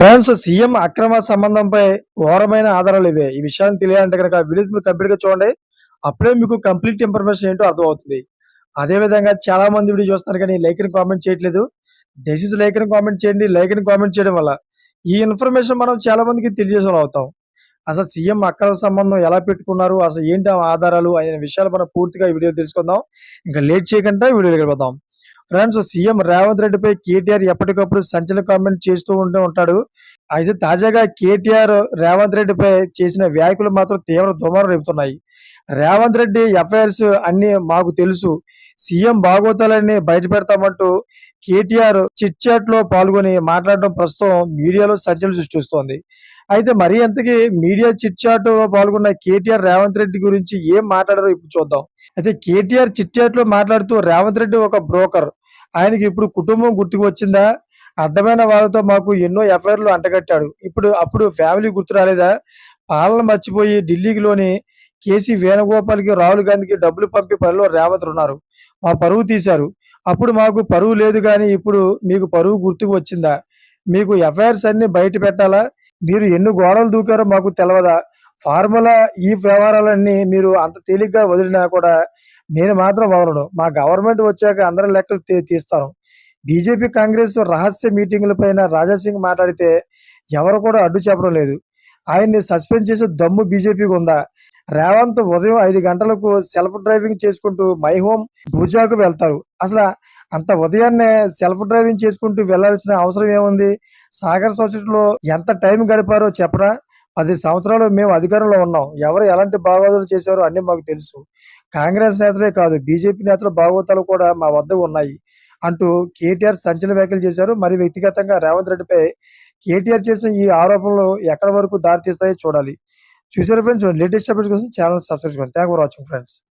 Friends CM అక్రమ సంబంధంపై ఘోరమైన ఆధారాలు ఇవే. ఈ విషయాన్ని తెలియాలంటే కనుక వీడియో మీరు కంప్లీట్గా చూడండి. అప్పుడే మీకు కంప్లీట్ ఇన్ఫర్మేషన్ ఏంటో అర్థమవుతుంది. అదే విధంగా చాలా మంది వీడియో చూస్తున్నారు కానీ లైక్ని కామెంట్ చేయట్లేదు. డెసిస్ లైక్ని కామెంట్ చేయండి. లైక్ని కామెంట్ చేయడం వల్ల ఈ ఇన్ఫర్మేషన్ మనం చాలా మందికి తెలియజేసే అవుతాం. అసలు సీఎం అక్రమ సంబంధం ఎలా పెట్టుకున్నారు? అసలు ఏంటి ఆధారాలు? అనే విషయాలు మనం పూర్తిగా ఈ వీడియో తెలుసుకుందాం. ఇంకా లేట్ చేయకుండా వీడియోకి వెళ్ళిపోదాం. ఫ్రెండ్స్ సీఎం రేవంత్ రెడ్డిపై కేటీఆర్ ఎప్పటికప్పుడు సంచలన కామెంట్ చేస్తూ ఉంటూ ఉంటాడు. అయితే తాజాగా కేటీఆర్ రేవంత్ రెడ్డిపై చేసిన వ్యాఖ్యలు మాత్రం తీవ్ర దుమారం రేపుతున్నాయి. రేవంత్ రెడ్డి ఎఫ్ఐఆర్స్ అన్ని మాకు తెలుసు. సీఎం బాగోతాలని బయట పెడతామంటూ కేటీఆర్ చిట్చాట్లో పాల్గొని మాట్లాడడం ప్రస్తుతం మీడియాలో సంచలనం సృష్టిస్తోంది. అయితే మరి అంతకి మీడియా చిట్చాట్లో పాల్గొన్న కేటీఆర్ రేవంత్ రెడ్డి గురించి ఏం మాట్లాడారో ఇప్పుడు చూద్దాం. అయితే కేటీఆర్ చిట్చాట్లో మాట్లాడుతూ రేవంత్ రెడ్డి ఒక బ్రోకర్. ఆయనకి ఇప్పుడు కుటుంబం గుర్తుకు వచ్చిందా? అడ్డమైన వాళ్ళతో మాకు ఎన్నో ఎఫ్ఐఆర్లు అంటగట్టాడు. ఇప్పుడు అప్పుడు ఫ్యామిలీ గుర్తు రాలేదా? పాలన మర్చిపోయి ఢిల్లీలోని కేసీ వేణుగోపాల్కి రాహుల్ గాంధీకి డబ్బులు పంపి పనిలో రేవంత్ ఉన్నారు. మా పరువు తీశారు. అప్పుడు మాకు పరువు లేదు కానీ ఇప్పుడు మీకు పరువు గుర్తుకు వచ్చిందా? మీకు ఎఫ్ఐఆర్స్ అన్ని బయట పెట్టాలా? మీరు ఎన్ని గోడలు దూకారో మాకు తెలవదా? ఫార్ములా ఈ వ్యవహారాలన్నీ మీరు అంత తేలిగ్గా వదిలినా కూడా నేను మాత్రం వదలను. మా గవర్నమెంట్ వచ్చాక అందరి లెక్కలు తీ- తీస్తాను. బీజేపీ కాంగ్రెస్ రహస్య మీటింగుల పైన రాజాసింగ్ మాట్లాడితే ఎవరు కూడా అడ్డు చెప్పడం లేదు. ఆయన్ని సస్పెండ్ చేసే దమ్ము బీజేపీకి ఉందా? రేవంత్ ఉదయం ఐదు గంటలకు సెల్ఫ్ డ్రైవింగ్ చేసుకుంటూ మై హోమ్ భూజాకు వెళ్తారు. అసలు అంత ఉదయాన్నే సెల్ఫ్ డ్రైవింగ్ చేసుకుంటూ వెళ్ళాల్సిన అవసరం ఏముంది? సాగర్ సొసైటీలో ఎంత టైం గడిపారో చెప్పరా? పది సంవత్సరాలు మేము అధికారంలో ఉన్నాం. ఎవరు ఎలాంటి భాగవతాలు చేశారో అన్ని మాకు తెలుసు. కాంగ్రెస్ నేతలే కాదు బీజేపీ నేతల భాగవతాలు కూడా మా వద్ద ఉన్నాయి అంటూ కేటీఆర్ సంచలన వ్యాఖ్యలు చేశారు. మరి వ్యక్తిగతంగా రేవంత్ రెడ్డిపై కేటీఆర్ చేసిన ఈ ఆరోపణలు ఎక్కడి వరకు దారితీస్తాయో చూడాలి. చూసారు ఫ్రెండ్స్ లేటెస్ట్ అప్డేట్స్ కోసం ఛానల్ సబ్స్క్రైబ్ చేసుకోండి. Thank for watching friends